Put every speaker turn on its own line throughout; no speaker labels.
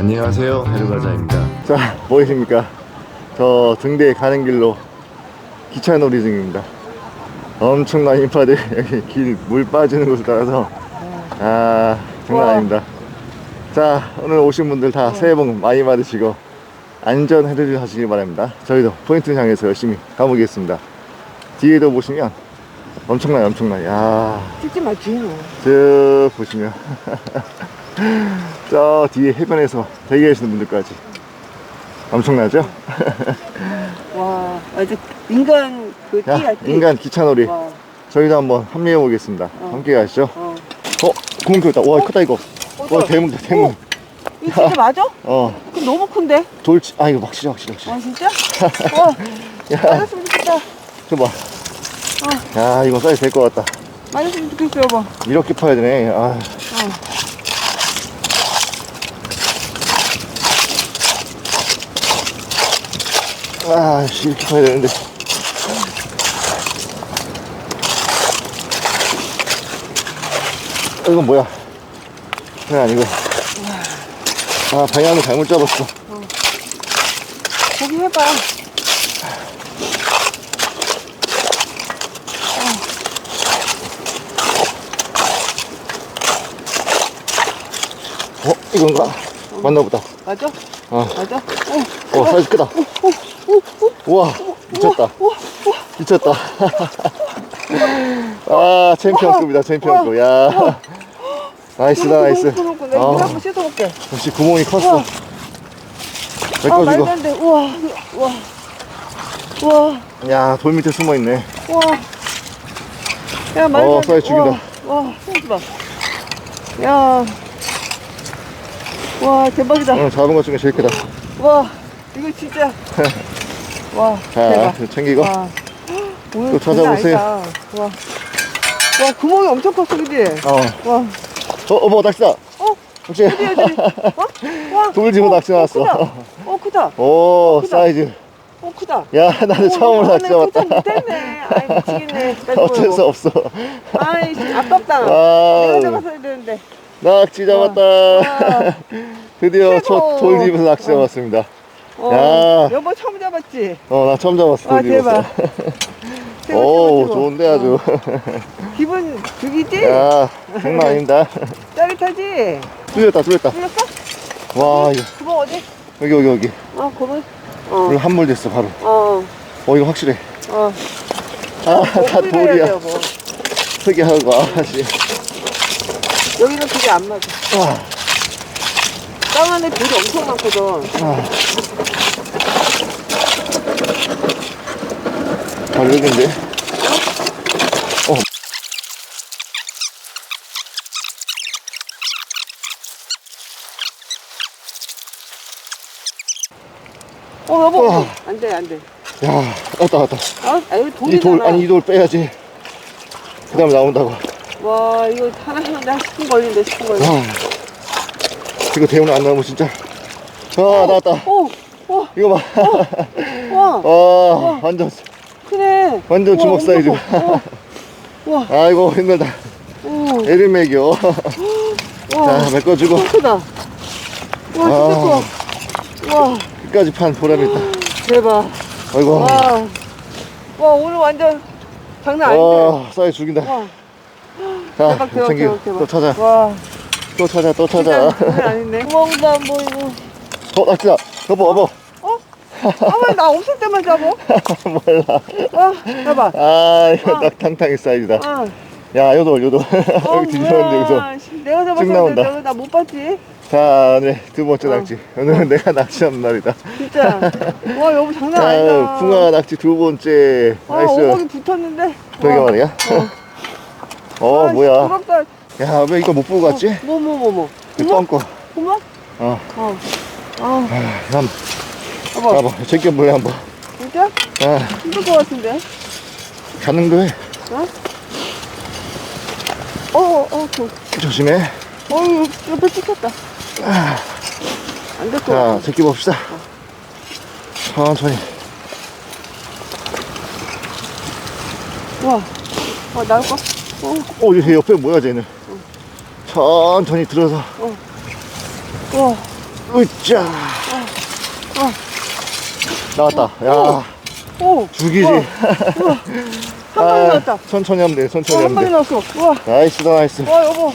안녕하세요 해루가자입니다
자, 보이십니까? 저 등대 가는 길로 기차 놀이 중입니다. 엄청난 인파들 여기 길 물 빠지는 곳을 따라서 아 장난
와.
아닙니다. 자, 오늘 오신 분들 다 새해 복 많이 받으시고 안전 헤드를 하시길 바랍니다. 저희도 포인트 향해서 열심히 가보겠습니다. 뒤에도 보시면 엄청나요, 엄청나요. 야,
찍지 마, 뒤에는.
저 보시면 저 뒤에 해변에서 대기하시는 분들까지 엄청나죠?
와, 아주 인간 그
야,
띠야, 띠.
인간 기차놀이
와,
저희도 한번 합류해 보겠습니다.
어.
함께 가시죠.
어.
어, 구멍 뚫었다. 와, 크다 이거.
어,
와, 대문, 대문.
이거 진짜 맞아?
어,
그럼 너무 큰데?
돌치. 아, 이거 확실히, 확실히, 확실히.
아, 진짜? 어,
야,
맞았으면 좋겠다.
저 봐. 야, 이거 사이즈 될 것 같다.
맞았으면 좋겠어, 여보.
이렇게 파야 되네. 아,
어.
아, 씨, 이렇게 파야 되는데. 어, 이건 뭐야? 그냥 아니고. 아, 방향을 잘못 잡았어.
거기 해봐.
어, 이건가? 맞나 보다.
맞아?
어.
맞아? 어,
어, 사이즈 크다. 우와, 미쳤다. 미쳤다. 아, 챔피언급이다, 챔피언급. 야. 나이스다, 나이스.
그렇고, 내가 물
아,
한번 씻어볼게.
역시 구멍이 컸어.
우와. 아, 말도
메꿔주고.
안 돼. 우와, 우와. 우와,
야, 돌 밑에 숨어 있네.
우와. 야, 말도
어,
안 돼.
사이즈 죽인다.
와, 와, 소리 봐. 야. 와, 대박이다.
오늘 잡은 것 중에 제일 크다.
와, 이거 진짜. 와,
자,
대박.
챙기고.
와. 오늘
또 찾아보세요.
장난 아니다. 와. 와, 구멍이 엄청 컸어, 그지?
어,
와.
어, 어머, 낚시다.
어?
혹시
어디, 어디? 어? 와.
돌 집어
어,
낚시 나왔어.
어, 크다. 어, 크다.
오,
크다.
사이즈.
어, 크다.
야, 나는 처음으로 낚시 잡았다.
못했네. 아이, 미치겠네.
어쩔 수 없어.
아이, 아깝다.
와.
내가 잡았어야 되는데.
낚시 잡았다.
와.
드디어
최고.
첫 돌집에서 낚시 잡았습니다.
어,
야.
여보 처음 잡았지?
어, 나 처음 잡았어,
아,
돌집에서.
대박. 최고,
오,
최고, 최고.
좋은데 아주.
어. 기분 죽이지?
야, 장난 아닙니다.
짜릿하지?
뚫렸다, 뚫렸다.
풀렸어?
와, 이거,
구멍 어디?
여기, 여기, 여기.
어, 구멍? 어,
한물 됐어, 바로.
어,
어, 이거 확실해.
어.
아, 다
풀려야
돌이야.
뭐.
특이하고, 아, 씨.
여기는 그게 안 맞아.
아,
땅 안에 돌이 엄청 많거든.
아. 바로 여긴데. 어.
어, 여보.
우와.
안 돼, 안 돼.
야, 왔다, 왔다.
아,
아이
돌이잖아.
돌, 아니, 이 돌 빼야지. 그 다음에 나온다고.
와, 이거 하나 하는데 한 10분 걸린대, 10분 걸린대.
와. 이거 대문에 안 나오면 진짜. 아, 나왔다.
오, 와,
이거 봐.
와,
와, 완전,
크네.
완전
우와,
주먹 사이즈.
커. 우와,
아이고, 힘들다.
오,
에르맥이요.
와,
자, 메꿔주고.
어, 크다. 와, 진짜
아.
커. 와,
끝까지 판 보람이 있다.
대박.
아이고.
와, 와, 오늘 완전 장난 아닌데.
와, 사이즈 죽인다.
와,
자,
대박, 대박. 대박, 대박.
또 찾아.
와,
또 찾아, 또 찾아.
장난 아닌데. 구멍도 안 보이고.
어, 낚시다. 여보, 여보.
어? 아, 왜 나 없을 때만 잡어?
몰라.
와, 봐봐.
아, 이거
아.
낙탕탕이 사이즈다.
아,
야, 요돌, 요돌.
어,
여기 뒤집었는데, 여기서.
뭐야. 씨, 내가
나온다.
잡았는데 내가 나못 봤지?
자, 네, 두 번째
어.
낙지. 오늘은 내가 낚시하는 날이다.
진짜. 와, 여보 장난
자,
아니다.
붕어 낙지 두 번째.
아,
나이스.
오목이 붙었는데. 와.
말이야. 어,
아,
뭐야.
부럽다.
야, 왜 이거 못 보고 갔지?
뭐, 뭐, 뭐, 뭐.
이
구멍?
뻥거.
구멍?
어.
어. 아,
아, 한,
봐봐.
봐봐. 제껴볼래, 한번.
진짜?
아,
힘들 것 같은데?
가능도 해.
어, 어, 어, 저,
조심해.
어, 이거 옆에 찍혔다. 안될 것
자,
같아.
제껴봅시다. 천천히.
와, 어, 나올 거? 어,
어, 얘 옆에 뭐야, 쟤는. 천천히 들어서.
와,
으쌰. 나왔다. 야,
오,
죽이지.
우와. 한 방에 나왔다.
천천히 하면 돼, 천천히
와, 한
하면
방에
돼.
나왔어. 우와,
나이스다, 나이스.
와, 여보.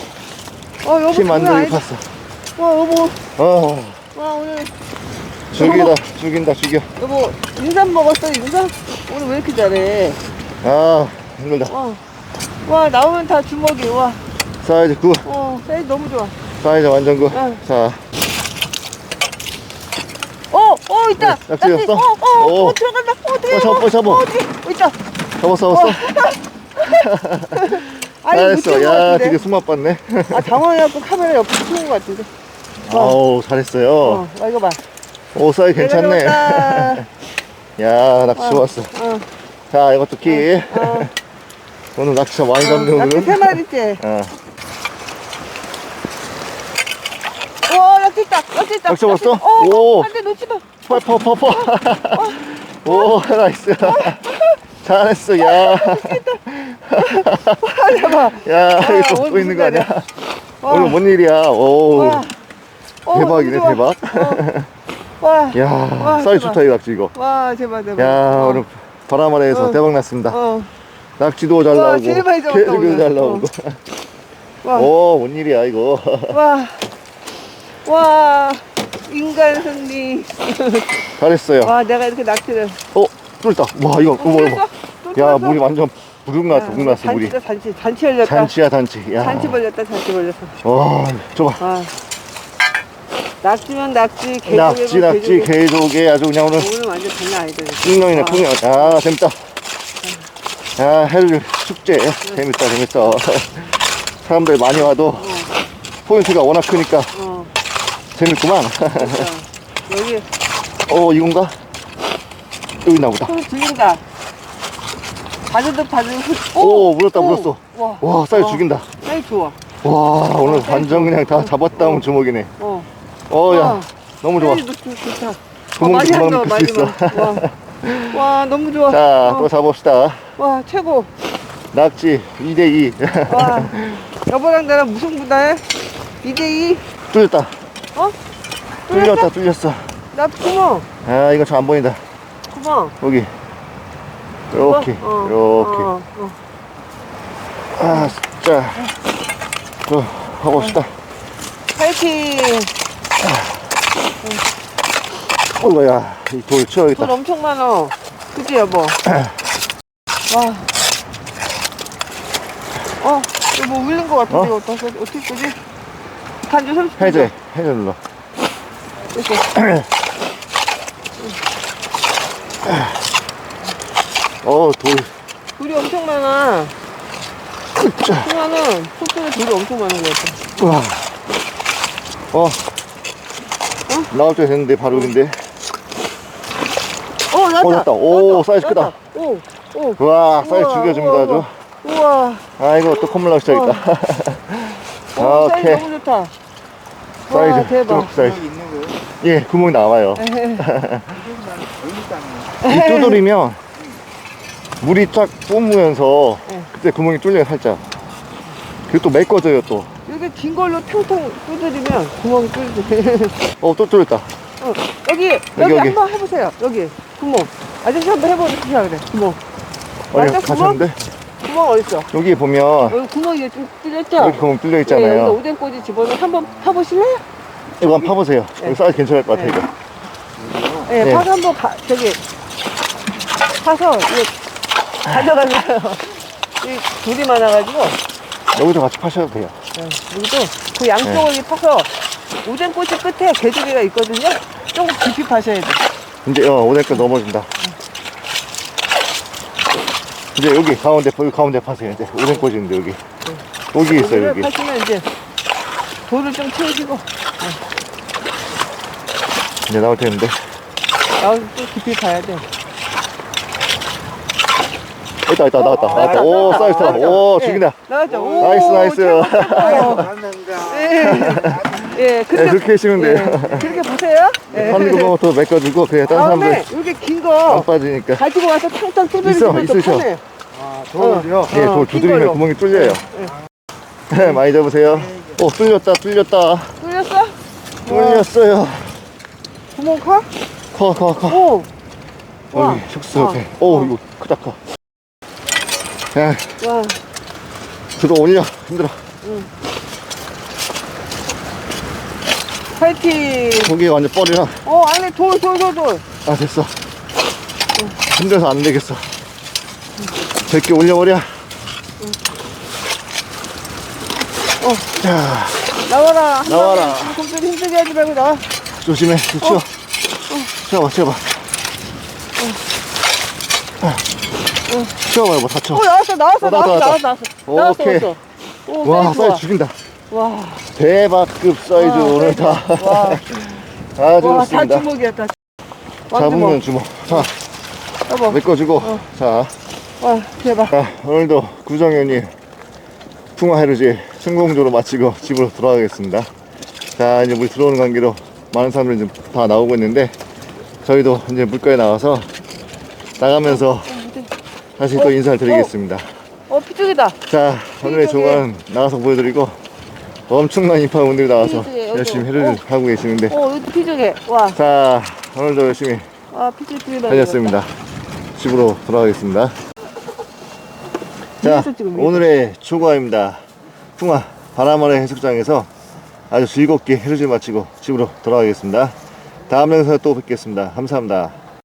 와, 여보.
힘
장난
완전히
아니다.
팠어.
와, 여보.
어,
와, 오늘,
죽이다, 죽인다, 죽여.
여보, 인삼 먹었어, 인삼? 오늘 왜 이렇게 잘해?
아, 힘들다.
와, 와, 나오면 다 주먹이. 와,
사이즈 9,
어, 사이즈 너무 좋아.
사이즈 완전 9.
응.
자,
어, 어, 있다.
네, 낙지 없어?
어, 어,
오.
어, 들어간다. 어, 어떻게
어, 잡아, 잡아.
어, 어디? 어, 있다.
잡았어, 잡았어.
아니, 못
잘했어. 야. 되게 숨 맛 봤네.
아, 당황해갖고 카메라 옆에 찍은 것 같은데.
아우, 잘했어요.
어, 와, 이거 봐.
오, 사이즈 괜찮네. 야,
어.
좋았어.
어,
자, 이것도 키.
어,
오늘 낚시 참 많이 잡네,
어, 세
오늘은.
마리째.
어.
와, 낙지 있다. 낙지 있다.
낙지 잡았어?
어,
오.
안 돼, 놓지 마.
퍼, 퍼, 퍼, 퍼. 오, 나이스. 잘했어, 야.
잡아.
야,
아,
이거
오늘
있는 거 아니야?
와.
오늘 뭔 일이야? 오.
와. 어,
대박이네,
좋아.
대박.
어. 와.
야,
와,
사이즈
대박.
좋다, 이 낚시, 이거.
와, 대박, 대박.
야,
어.
오늘 바람 아래에서
어.
대박 났습니다.
어.
낙지도 잘
와,
나오고,
잡았다, 오늘.
잘 나오고.
와.
오, 뭔 일이야, 이거.
와. 와. 인간 승리.
잘했어요.
와, 내가 이렇게 낙지를.
어, 뚫다. 와, 이거,
어,
이거,
뚫렸어?
이거.
또
야? 물이 완전 부둥 났어, 부둥 났어, 물이.
잔치다, 잔치. 잔치 열렸다.
잔치야, 잔치. 야.
잔치 벌렸다, 잔치 벌렸어.
와, 줘봐.
와. 낙지면 낙지, 개조개면
낙지, 낙지, 개조개 아주 그냥 오늘
오늘 완전 장난 아니다. 진짜.
풍년이네,
와.
풍년. 야, 재밌다. 야, 해를 축제. 재밌다, 재밌다. 사람들 많이 와도 포인트가 워낙 크니까
어,
재밌구만.
진짜. 여기
어, 이건가? 여기 나보다.
소리 들린다. 바드득 바드득.
오, 물었다, 물었어.
와,
와, 사이즈
와.
죽인다.
사이즈 좋아.
와, 오늘 완전 그냥 다
어.
잡았다 온 주먹이네.
어.
어, 야,
와.
너무 좋아.
좋- 좋다.
구멍도
많이 한다,
넣을 수
많이
있어.
와. 와, 너무 좋아.
자,
어.
또 잡읍시다.
와, 최고.
낙지 2대2.
와. 여보랑 나랑 무승부다 해. 2대2.
뚫렸다.
어?
뚫렸다, 뚫렸어.
나 구멍.
아, 이거 잘안 보인다.
구멍.
여기. 이렇게,
어,
이렇게.
어, 어.
아, 자. 또, 가봅시다.
파이팅.
어이구야,
이돌돈
치워야겠다.
엄청 많어. 그치, 여보? 와. 어, 이거 뭐 울린 것 같은데,
어?
이거 어떡하지? 어떻게 끄지? 간주 30분.
해제, 해제 눌러.
이렇게.
어, 돌.
돌이 엄청 많아.
자,
통화는 속도에 돌이 엄청 많은 것 같아.
우와. 어. 나올 때 됐는데, 바로 여긴데.
어, 나왔다.
어, 나왔다. 오,
나왔다.
사이즈 크다.
나왔다. 오, 오.
우와, 사이즈
우와,
죽여줍니다,
우와,
아주.
우와.
아, 이거 또 콧물 나기 시작했다.
오, 사이즈
오케이.
너무 좋다. 와,
사이즈.
대박.
쭉 사이즈. 예, 구멍이 나와요. 이 두드리면 물이 쫙 뿜으면서
네.
그때 구멍이 뚫려요, 살짝. 그리고 또 메꿔져요, 또.
이렇게 긴 걸로 퉁퉁 두드리면 구멍이 뚫리지.
어, 또 뚫렸다.
어, 여기, 여기,
여기.
한번 해보세요. 여기, 구멍. 아저씨 한번 해보세요, 그래. 구멍. 맞아,
같이
구멍? 어딨어?
여기 보면
여기 구멍이 좀 뚫렸죠?
여기 구멍 뚫려
네, 여기다
있잖아요.
오뎅꼬지 집어넣어 한번 파보실래요?
이거 한번 파보세요.
네.
여기 사이즈 괜찮을 것 같아,
네.
이거.
네,
네.
파서 한번 가, 저기, 파서, 이거, 가져가세요. 이 돌이 많아가지고,
여기도 같이 파셔도 돼요.
네, 여기도 그 양쪽을
네.
이 파서, 오뎅꼬치 끝에 개두개가 있거든요? 조금 깊이 파셔야 돼.
이제, 어, 오뎅끝 넘어진다. 이제 여기 가운데, 여기 가운데 파세요. 이제 오뎅 꽂이는데, 여기. 여기 있어요,
여기를
여기.
파시면 이제, 돌을 좀 채우시고,
이제 나올 텐데.
나와서 또 깊이 파야 돼.
있다, 있다, 나왔다. 나왔다.
나왔다,
오,
나왔다,
사이즈. 오,
네,
죽인다.
나왔죠? 오,
나이스, 나이스.
최고, 최고. 예, 예,
네,
그렇게,
그렇게 하시면 돼요.
예, 그렇게 보세요. 예.
한 구멍부터 메꿔주고, 그냥 다른
다음에
사람들
이렇게 긴
안
거
빠지니까.
가지고 와서 탕탕
있어,
두드리면 더
있으셔.
편해.
돌을요? 예,
어, 돌긴
두드리면. 구멍이 뚫려요. 많이 잡으세요. 오, 뚫렸다, 뚫렸다.
뚫렸어?
뚫렸어요.
구멍 커?
커, 커, 커.
오. 와.
옆에. 오, 이거 크다, 커. 야,
와.
들어 올려. 힘들어.
파이팅.
고기가 완전 뻘이라.
어, 안에 돌, 돌, 돌, 돌.
아, 됐어. 힘들어서 안 되겠어. 제게 올려버려. 자,
나와라. 한
나와라.
마리 곰돌이 힘들게 하지 말고 나와.
조심해. 좀 치워. 치워봐, 치워봐. 치워봐, 뭐 다쳐.
어, 나왔어, 나왔어,
어,
나왔어. 나왔어, 나왔어. 나왔어,
오케이.
나왔어. 오,
와,
사이즈 좋아.
죽인다.
와.
대박급 사이즈
와,
오늘. 다.
와.
아주
와, 다
좋습니다.
주먹이었다.
잡으면 주먹. 자,
여보.
메꿔주고.
어.
자,
와, 대박.
자, 오늘도 구정현이 풍화 해루지 성공적으로 마치고 집으로 돌아가겠습니다. 자, 이제 물 들어오는 관계로 많은 사람들이 지금 다 나오고 있는데 저희도 이제 물가에 나와서 나가면서 다시 또 인사를 드리겠습니다.
어, 피죽이다.
자, 오늘의. 조관 나가서 보여드리고 엄청난 인파분들이 나와서
여기.
열심히 해루를
어.
하고 계시는데
어, 여기 피죽이. 와,
자, 오늘도 열심히
와, 피죽 피죽.
달렸습니다. 집으로 돌아가겠습니다. 자, 오늘의 초과입니다. 풍화 바람아래 해수장에서 아주 즐겁게 해루질 마치고 집으로 돌아가겠습니다. 다음 영상에 또 뵙겠습니다. 감사합니다.